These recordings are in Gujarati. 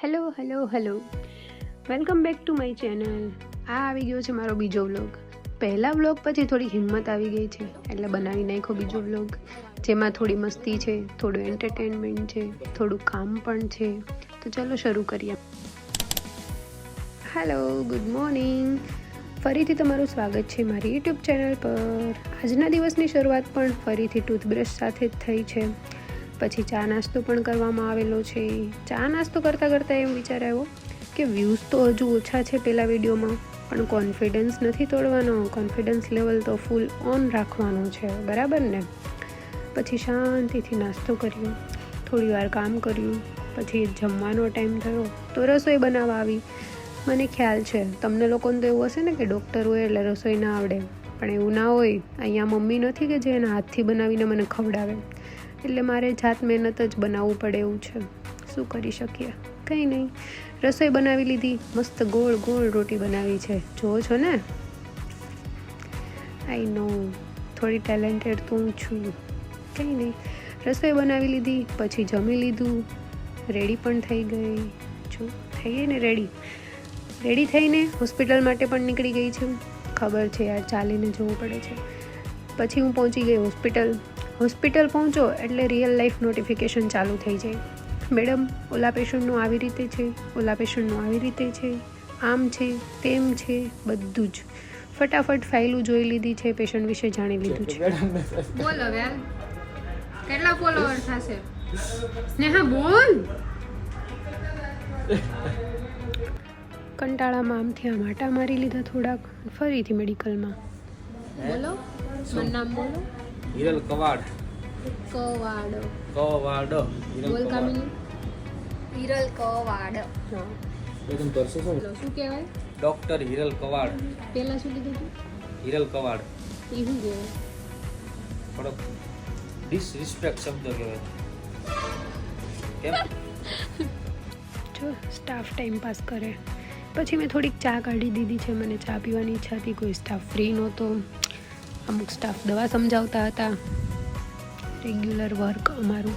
Hello hello hello welcome back to my channel આ આવી ગયો છે મારો બીજો વ્લોગ પહેલા વ્લોગ પછી થોડી હિંમત આવી ગઈ છે, એટલે બનાવી નાખ્યો બીજો વ્લોગ જેમાં થોડી મસ્તી છે, થોડું એન્ટરટેનમેન્ટ છે, થોડું કામ પણ છે. તો ચલો શરૂ કરીએ. હેલો ગુડ મોર્નિંગ ફરીથી તમારું સ્વાગત છે મારી યુટ્યુબ ચેનલ પર. આજના દિવસની શરૂઆત પણ ફરીથી ટૂથબ્રશ સાથે જ થઈ છે. પછી ચા નાસ્તો પણ કરવામાં આવેલો છે. ચા નાસ્તો કરતાં કરતાં એમ વિચાર આવ્યો કે વ્યૂઝ તો હજુ ઓછા છે પહેલાં વિડીયોમાં, પણ કોન્ફિડન્સ નથી તોડવાનો. કોન્ફિડન્સ લેવલ તો ફૂલ ઓન રાખવાનો છે. બરાબર ને? પછી શાંતિથી નાસ્તો કર્યો. થોડી વાર કામ કર્યું. પછી જમવાનો ટાઈમ થયો. તો રસોઈ બનાવવા આવી. મને ખ્યાલ છે, તમને લોકોને તો એવું હશે ને કે ડૉક્ટર હોય એટલે રસોઈ ના આવડે. પણ એવું ના હોય. અહીંયા મમ્મી નથી કે જે એના હાથથી બનાવીને મને ખવડાવે. એટલે મારે જાત મહેનત જ બનાવવું પડે એવું છે. શું કરી શકીએ? કંઈ નહીં. રસોઈ બનાવી લીધી. મસ્ત ગોળ ગોળ રોટી બનાવી છે. જુઓ છો ને? આઈ નો થોડી ટેલેન્ટેડ તો હું છું. કંઈ નહીં. રસોઈ બનાવી લીધી. પછી જમી લીધું. રેડી પણ થઈ ગઈ. જો થઈ ગઈ ને રેડી રેડી થઈને હોસ્પિટલ માટે પણ નીકળી ગઈ છું. ખબર છે યાર, ચાલીને જવું પડે છે. પછી હું પહોંચી ગઈ હોસ્પિટલ હોસ્પિટલ પહોંચો એટલે રિયલ લાઈફ નોટિફિકેશન ચાલુ થઈ જાય. મેડમ ઓલા પેશન્ટનું આવી રીતે છે ઓલા પેશન્ટનું આવી રીતે છે આમ છે તેમ છે બધું જ. ફટાફટ ફાઇલું જોઈ લીધી છે પેશન્ટ વિશે જાણી લીધું છે. બોલ હવે કેટલા ફોલોવર થશે સ્નેહા બોલ. કંટાળામાં આમથી આમ આટા મારી લીધા થોડાક. ફરીથી મેડિકલમાં બોલો. મારું નામ બોલો. હિરલ કવાડ. કવાડો. કવાડો. હિરલ કવાડ. હિરલ કવાડ. હા એકદમ તરસો શું શું કહેવાય? ડોક્ટર હિરલ કવાડ. પહેલાં શું કીધું હતું હિરલ કવાડ. એ શું કહેવાય? થોડોક ડિસરિસ્પેક્ટ શબ્દ કહેવાય. કેમ? જો સ્ટાફ ટાઈમ પાસ કરે. પછી મેં થોડીક ચા કાઢી દીધી છે. મને ચા પીવાની ઈચ્છા હતી. કોઈ સ્ટાફ ફ્રી નહોતો. અમુક સ્ટાફ દવા સમજાવતા હતા. રેગ્યુલર વર્ક અમારું.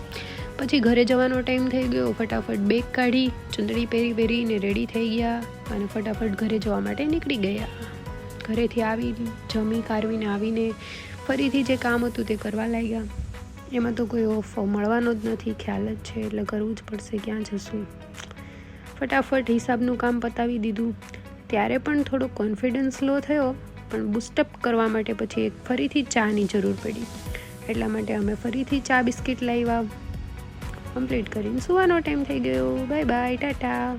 પછી ઘરે જવાનો ટાઈમ થઈ ગયો, ફટાફટ બેગ કાઢી, ચૂંદડી પહેરી પહેરીને રેડી થઈ ગયા અને ફટાફટ ઘરે જવા માટે નીકળી ગયા. ઘરેથી આવી જમી કારવીને આવીને ફરીથી જે કામ હતું તે કરવા લાગ્યા. એમાં તો કોઈ ઓફ મળવાનો જ નથી, ખ્યાલ જ છે, એટલે કરવું જ પડશે ક્યાં જશું. ફટાફટ હિસાબનું કામ પતાવી દીધું. ત્યારે પણ થોડો કોન્ફિડન્સ લો થયો. પણ બુસ્ટઅપ કરવા માટે પછી એક ફરીથી ચાની જરૂર પડી. એટલા માટે અમે ફરીથી ચા બિસ્કિટ લાવ્યા. કમ્પ્લીટ કરીને સુવાનો ટાઈમ થઈ ગયો. Bye bye tata.